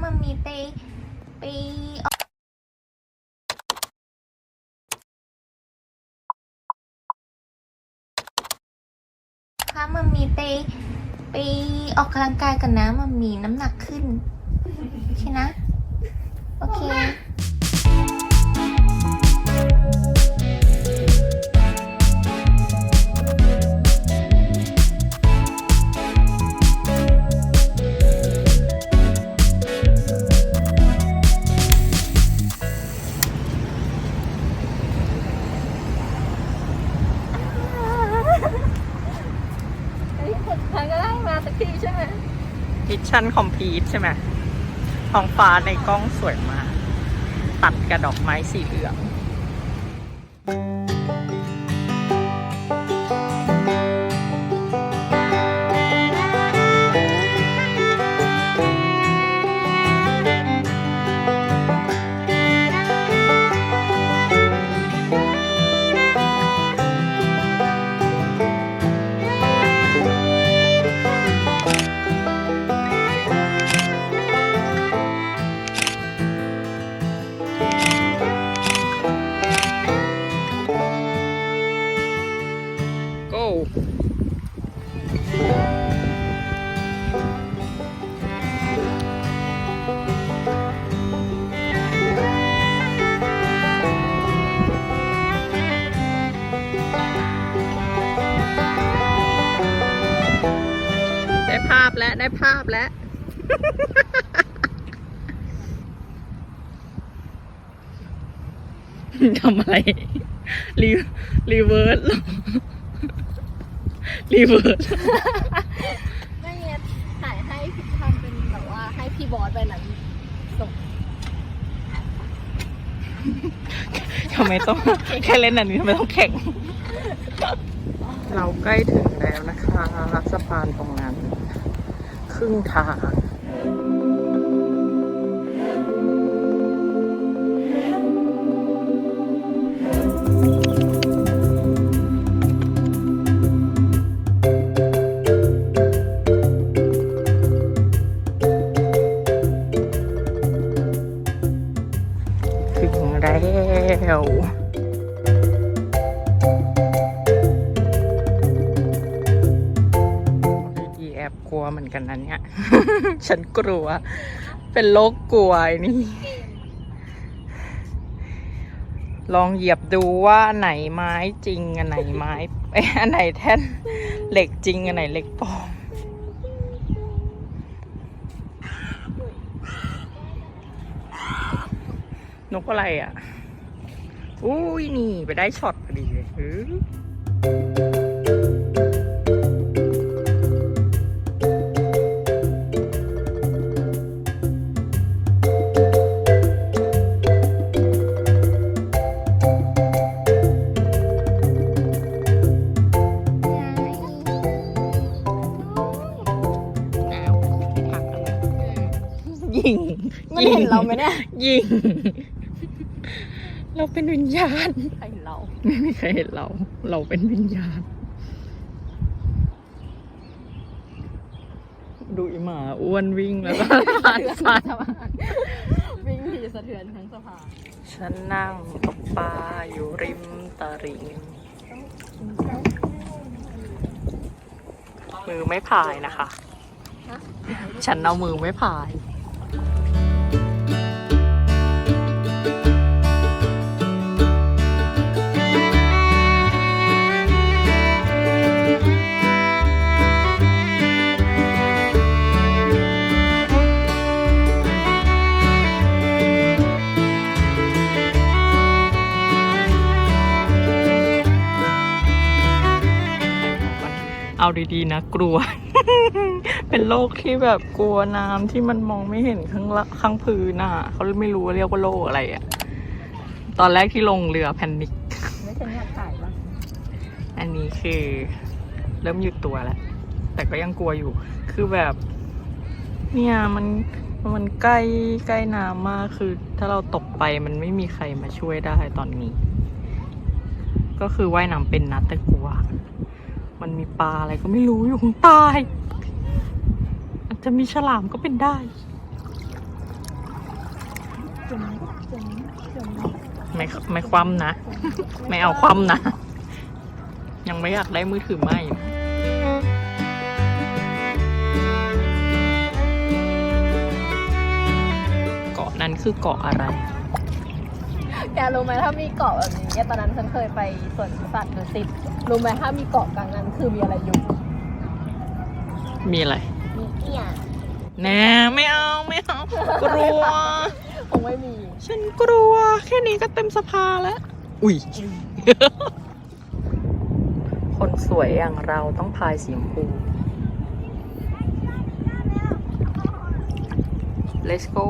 มันมีไปไปออกค่ะมันมีไปไปออกกำลังกายกันนะมันมีน้ำหนักขึ้น โอเคนะ โอเค พีใช่ไหมมิชชั่นคอมพีทใช่ไหมท้องฟ้าในกล้องสวยมาก ตัดกับดอกไม้สีเหลือง go แล้วได้ภาพแล้ว ทำอะไร รีรีเวิร์สเหรอรีเวิร์สไม่เงี้ยถ่ายให้พี่ทำเป็นแบบว่าให้พี่บอสไปนั้นส่งทำไมต้องแค่เล่นอันนี้ทำไมต้องแข่ง เราใกล้ถึงแล้วนะคะสะพานตรงนั้นค รึ่งทางถึงแล้ว อบกลัวเหมือนกันนะเนี่ย ฉันกลัว เป็นโรคกลัวนี่ ลองเหยียบดูว่าไหนไม้จริงอันไหนไม้เอ้ยอันไหนแท่นเหล็กจริงอันไหนเหล็กปลอมนกอะไรอะ อุ้ยนี่ ไปได้ช็อตพอดีเลย ยิงมันเห็นเราไหมเนี่ยยิง เราเป็นวิญญาณใครเห็นเรา ไม่มีใครเห็นเรา เราเป็นวิญญาณ ดูอีหมาอ้วนวิ่งแล้วก็ผ่านฟันวิ่งทีสะเทือนทั้งสภาฉันนั่งตกปลาอยู่ริมตลิ่งมือไม่พายนะคะ ฉันเอามือไม่พาย เอาดีๆนะกลัว เป็นโรคที่แบบกลัวน้ำที่มันมองไม่เห็นข้างละข้างพื้นน่ะเขาไม่รู้ว่าเรียกว่าโรคอะไรอะ่ะ ตอนแรกที่ลงเรือแพนิคไม่ใช่อยากถ่ายปะอันนี้คือ เริ่มหยุดตัวแล้ว แต่ก็ยังกลัวอยู่ คือแบบ เนี่ยมันมันใกล้ใกล้น้ำมากคือ ถ้าเราตกไปมันไม่มีใครมาช่วยได้ตอนนี้ ก็คือว่ายน้ำเป็นนะแต่กลัว มันมีปลาอะไรก็ไม่รู้อยู่ข้างใต้อาจจะมีฉลามก็เป็นได้ไม่ไม่คว่ำนะ ไม่เอาคว่ำนะ ยังไม่อยากได้มือถือใหม่เกาะนั้นคือเกาะอะไร แกรู้ไหมถ้ามีเกาะแบบนี้เนี่ยตอนนั้นฉันเคยไปสวนสัตว์ดุสิตรู้ไหมถ้ามีเกาะกลางนั้นคือมีอะไรอยู่ มีอะไร มีเอี้ยแน่ไม่เอาไม่เอา กลัว คงไม่มี ฉันกลัว แค่นี้ก็เต็มสภาแล้ว อุ้ย คนสวยอย่างเราต้องพายสีชมพู let's go